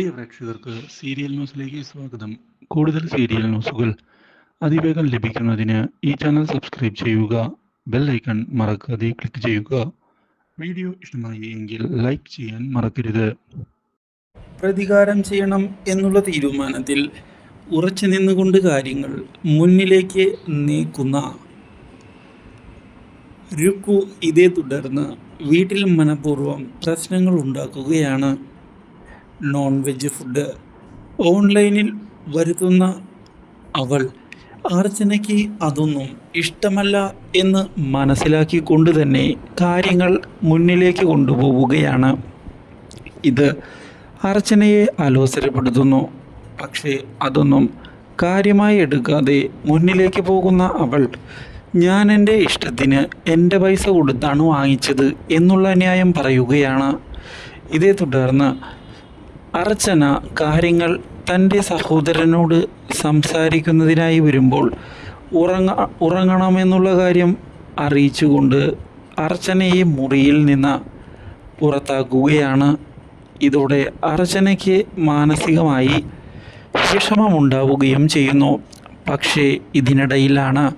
പ്രിയ പ്രേക്ഷകർക്ക് സീരിയൽ ന്യൂസിലേക്ക് സ്വാഗതം. കൂടുതൽ സീരിയൽ ന്യൂസുകൾ അതിവേഗം ലഭിക്കുന്നതിന് ഈ ചാനൽ സബ്സ്ക്രൈബ് ചെയ്യുക ബെൽ ഐക്കൺ മറക്കാതെ ക്ലിക്ക് ചെയ്യുക. വീഡിയോ ഇഷ്ടമായി എങ്കിൽ ലൈക്ക് ചെയ്യാൻ മറക്കരുത്. പ്രതികാരം ചെയ്യണം എന്നുള്ള തീരുമാനത്തിൽ ഉറച്ചു നിന്നുകൊണ്ട് കാര്യങ്ങൾ മുന്നിലേക്ക് നീക്കുന്ന രുക്കു ഇതേ തുടർന്ന് വീട്ടിൽ മനഃപൂർവം പ്രശ്നങ്ങൾ ഉണ്ടാക്കുകയാണ്. നോൺ വെജ് ഫുഡ് ഓൺലൈനിൽ വരുത്തുന്ന അവൾ അർച്ചനയ്ക്ക് അതൊന്നും ഇഷ്ടമല്ല എന്ന് മനസ്സിലാക്കിക്കൊണ്ട് തന്നെ കാര്യങ്ങൾ മുന്നിലേക്ക് കൊണ്ടുപോവുകയാണ്. ഇത് അർച്ചനയെ അലോസരപ്പെടുത്തുന്നു. പക്ഷേ അതൊന്നും കാര്യമായി എടുക്കാതെ മുന്നിലേക്ക് പോകുന്ന അവൾ ഞാൻ എന്റെ ഇഷ്ടത്തിന് എന്റെ പൈസ കൊടുത്താണ് വാങ്ങിച്ചത് എന്നുള്ള ന്യായം പറയുകയാണ്. ഇതേ തുടർന്ന് അർച്ചന കാര്യങ്ങൾ തന്റെ സഹോദരനോട് സംസാരിക്കുന്നതിനായി വരുമ്പോൾ ഉറങ്ങ ഉറങ്ങണമെന്നുള്ള കാര്യം അറിയിച്ചുകൊണ്ട് അർച്ചനയെ മുറിയിൽ നിന്ന് പുറത്താക്കുകയാണ്. ഇതോടെ അർച്ചനയ്ക്ക് മാനസികമായി വിഷമമുണ്ടാവുകയും ചെയ്യുന്നു. പക്ഷേ ഇതിനിടയിലാണ്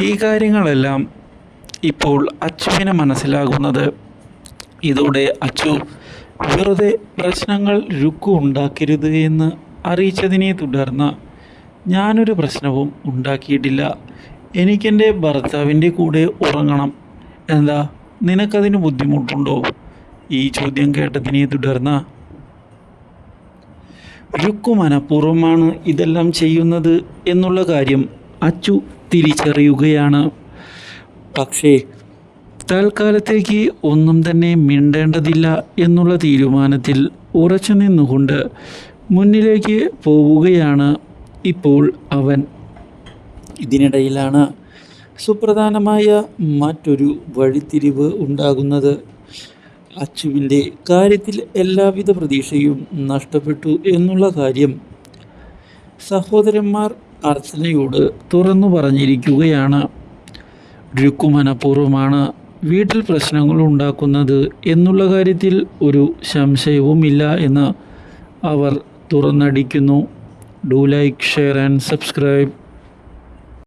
ഈ കാര്യങ്ങളെല്ലാം ഇപ്പോൾ അച്ചുവിന് മനസ്സിലാകുന്നത്. ഇതോടെ അച്ചു വെറുതെ പ്രശ്നങ്ങൾ രുക്കു ഉണ്ടാക്കരുത് എന്ന് അറിയിച്ചതിനെ തുടർന്ന് ഞാനൊരു പ്രശ്നവും ഉണ്ടാക്കിയിട്ടില്ല. എനിക്കെന്റെ ഭർത്താവിന്റെ കൂടെ ഉറങ്ങണം. എന്താ നിനക്കതിന് ബുദ്ധിമുട്ടുണ്ടോ? ഈ ചോദ്യം കേട്ടതിനെ തുടർന്ന് രുക്കു മനഃപൂർവമാണ് ഇതെല്ലാം ചെയ്യുന്നത് എന്നുള്ള കാര്യം അച്ചു തിരിച്ചറിയുകയാണ്. പക്ഷേ തൽക്കാലത്തേക്ക് ഒന്നും തന്നെ മിണ്ടേണ്ടതില്ല എന്നുള്ള തീരുമാനത്തിൽ ഉറച്ചു നിന്നുകൊണ്ട് മുന്നിലേക്ക് പോവുകയാണ് ഇപ്പോൾ അവൻ. ഇതിനിടയിലാണ് സുപ്രധാനമായ മറ്റൊരു വഴിത്തിരിവ് ഉണ്ടാകുന്നത്. അച്ചുവിന്റെ കാര്യത്തിൽ എല്ലാവിധ പ്രതീക്ഷയും നഷ്ടപ്പെട്ടു എന്നുള്ള കാര്യം സഹോദരന്മാർ അർച്ചനയോട് തുറന്നു പറഞ്ഞിരിക്കുകയാണ്. രുക്കു മനഃപൂർവമാണ് വീട്ടിൽ പ്രശ്നങ്ങൾ ഉണ്ടാക്കുന്നത് എന്നുള്ള കാര്യത്തിൽ ഒരു സംശയവുമില്ല എന്ന് അവർ തുറന്നടിക്കുന്നു. Do like share and subscribe